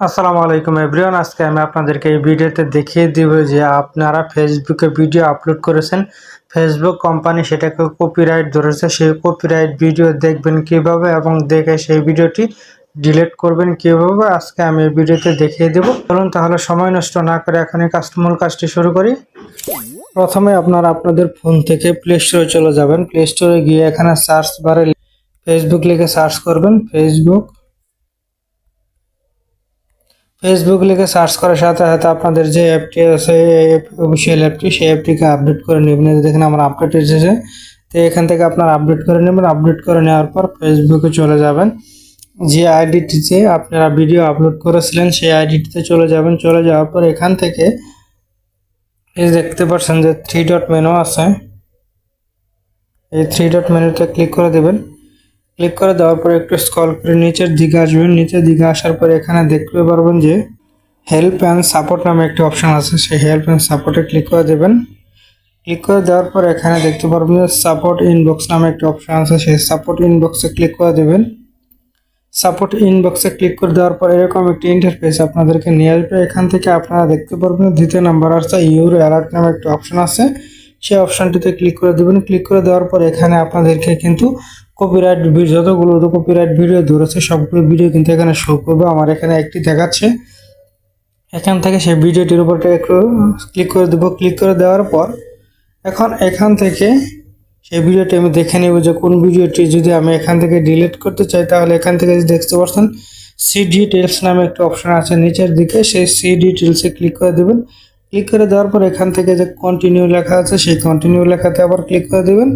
আসসালামু আলাইকুম এভরিওয়ান, আজকে আমি আপনাদেরকে এই ভিডিওতে দেখিয়ে দিব যে আপনারা ফেসবুকে ভিডিও আপলোড করেছেন। ফেসবুক কোম্পানি সেটাকে কপিরাইট ধরেছে, সেই কপিরাইট ভিডিও দেখবেন কীভাবে এবং দেখে সেই ভিডিওটি ডিলিট করবেন কীভাবে, আজকে আমি এই ভিডিওতে দেখিয়ে দেব। চলুন তাহলে সময় নষ্ট না করে এখনই কাস্টমূল কাজটি শুরু করি। প্রথমে আপনারা আপনাদের ফোন থেকে প্লে স্টোরে চলে যাবেন। প্লে স্টোরে গিয়ে এখানে সার্চ বারে ফেসবুক লিখে সার্চ করবেন। ফেসবুক ফেসবুক লিখে সার্চ করার সাথে সাথে আপনাদের যে অ্যাপটি আছে অফিসিয়াল অ্যাপটি সেই অ্যাপটিকে আপডেট করে নেবেন। দেখেন আমার আপডেট এসেছে। তো এখান থেকে আপনারা আপডেট করে নেবেন। আপডেট করে নেওয়ার পর ফেসবুকে চলে যাবেন। যে আইডিটিতে আপনারা ভিডিও আপলোড করেছিলেন, সেই আইডিটিতে চলে যাবেন। চলে যাওয়ার পর এখান থেকে দেখতে পাচ্ছেন যে থ্রি ডট মেনু আছে। এই থ্রি ডট মেনুতে ক্লিক করে দেবেন। ক্লিক করে দেওয়ার পর একটু স্ক্রল করে নিচের দিকে আসবেন। নিচের দিকে আসার পর এখানে দেখতে পারবেন যে হেল্প অ্যান্ড সাপোর্ট নামে একটি অপশান আছে। সেই হেল্প অ্যান্ড সাপোর্টে ক্লিক করে দেবেন। ক্লিক করে দেওয়ার পর এখানে দেখতে পারবেন যে সাপোর্ট ইনবক্স নামে একটি অপশান আছে। সেই সাপোর্ট ইনবক্সে ক্লিক করে দেবেন। সাপোর্ট ইনবক্সে ক্লিক করে দেওয়ার পর এরকম একটি ইন্টারফেস আপনাদেরকে নিয়ে আসবে। এখান থেকে আপনারা দেখতে পারবেন দ্বিতীয় নাম্বার আছে ইউর অ্যালার্ট নামে একটি অপশন আছে। সেই অপশানটিতে ক্লিক করে দেবেন। ক্লিক করে দেওয়ার পর এখানে আপনাদেরকে কিন্তু কপিরাইট যতগুলো কপিরাইট ভিডিও ধরেছে, সবগুলো ভিডিও কিন্তু এখানে শো করবে। আমার এখানে একটি দেখাচ্ছে। এখান থেকে সেই ভিডিওটির উপরটা একটু ক্লিক করে দেবো। ক্লিক করে দেওয়ার পর এখন এখান থেকে সেই ভিডিওটি আমি দেখে নেব যে কোন ভিডিওটি যদি আমি এখান থেকে ডিলিট করতে চাই, তাহলে এখান থেকে দেখতে পাচ্ছেন সি ডিটেলস নামে একটা অপশন আছে নিচের দিকে। সেই সি ডিটেলসে ক্লিক করে দেবেন। ক্লিক করে দেওয়ার পর এখান থেকে যে কন্টিনিউ লেখা আছে, সেই কন্টিনিউ লেখাতে আবার ক্লিক করে দেবেন।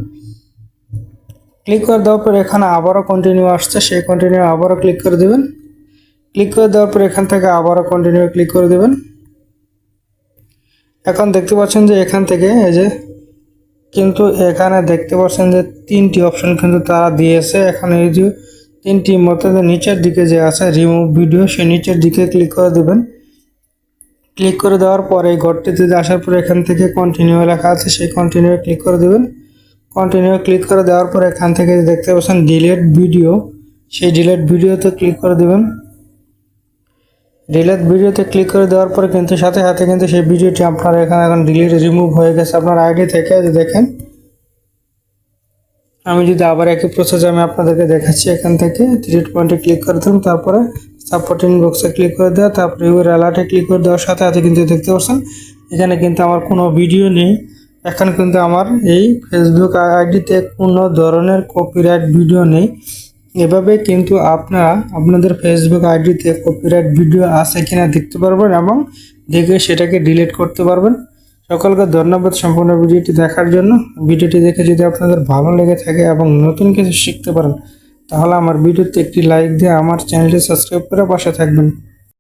ক্লিক করে দেওয়ার পর এখানে আবারও কন্টিনিউ আসছে, সেই কন্টিনিউ আবারও ক্লিক করে দেবেন। ক্লিক করে দেওয়ার পর এখান থেকে আবারও কন্টিনিউ ক্লিক করে দেবেন। এখন দেখতে পাচ্ছেন যে এখান থেকে এই যে, কিন্তু এখানে দেখতে পাচ্ছেন যে তিনটি অপশন কিন্তু তারা দিয়েছে। এখানে এই যে তিনটি যে নিচের দিকে যে আছে রিমুভ ভিডিও সে নিচের দিকে ক্লিক করে দেবেন। ক্লিক করে দেওয়ার পরে এই ঘরটিতে আসার পর এখান থেকে কন্টিনিউ লেখা আছে, সেই কন্টিনিউ ক্লিক করে দেবেন। কন্টিনিউ ক্লিক করে দেওয়ার পর এখান থেকে দেখতে পাচ্ছেন ডিলেট ভিডিও সেই ডিলেট ভিডিওতে ক্লিক করে দেবেন। ডিলেট ভিডিওতে ক্লিক করে দেওয়ার পরে কিন্তু সাথে সাথে কিন্তু সেই ভিডিওটি আপনার এখানে এখন ডিলিট রিমুভ হয়ে গেছে। আপনার আইডি থেকে দেখেন, আমি যদি আবার একই প্রসেস আমি আপনাদেরকে দেখাচ্ছি এখান থেকে থ্রি পয়েন্টে ক্লিক করে দিলাম, তারপরে সাপোর্টিং বক্সে ক্লিক করে দেওয়া, তারপরে ইউর অ্যালার্টে ক্লিক করে দেওয়ার সাথে সাথে কিন্তু দেখতে পাচ্ছেন, এখানে কিন্তু আমার কোনো ভিডিও নেই। এখন কিন্তু আমার এই ফেসবুক আইডিতে কোনো ধরনের কপিরাইট ভিডিও নেই। এভাবে কিন্তু আপনারা আপনাদের ফেসবুক আইডিতে কপিরাইট ভিডিও আছে কিনা দেখতে পারবেন এবং দেখে সেটাকে ডিলিট করতে পারবেন। সকলকে ধন্যবাদ সম্পূর্ণ ভিডিওটি দেখার জন্য। ভিডিওটি দেখে যদি আপনাদের ভালো লেগে থাকে এবং নতুন কিছু শিখতে পারেন, তাহলে আমার ভিডিওতে একটি লাইক দিয়ে আমার চ্যানেলটি সাবস্ক্রাইব করে পাশে থাকবেন।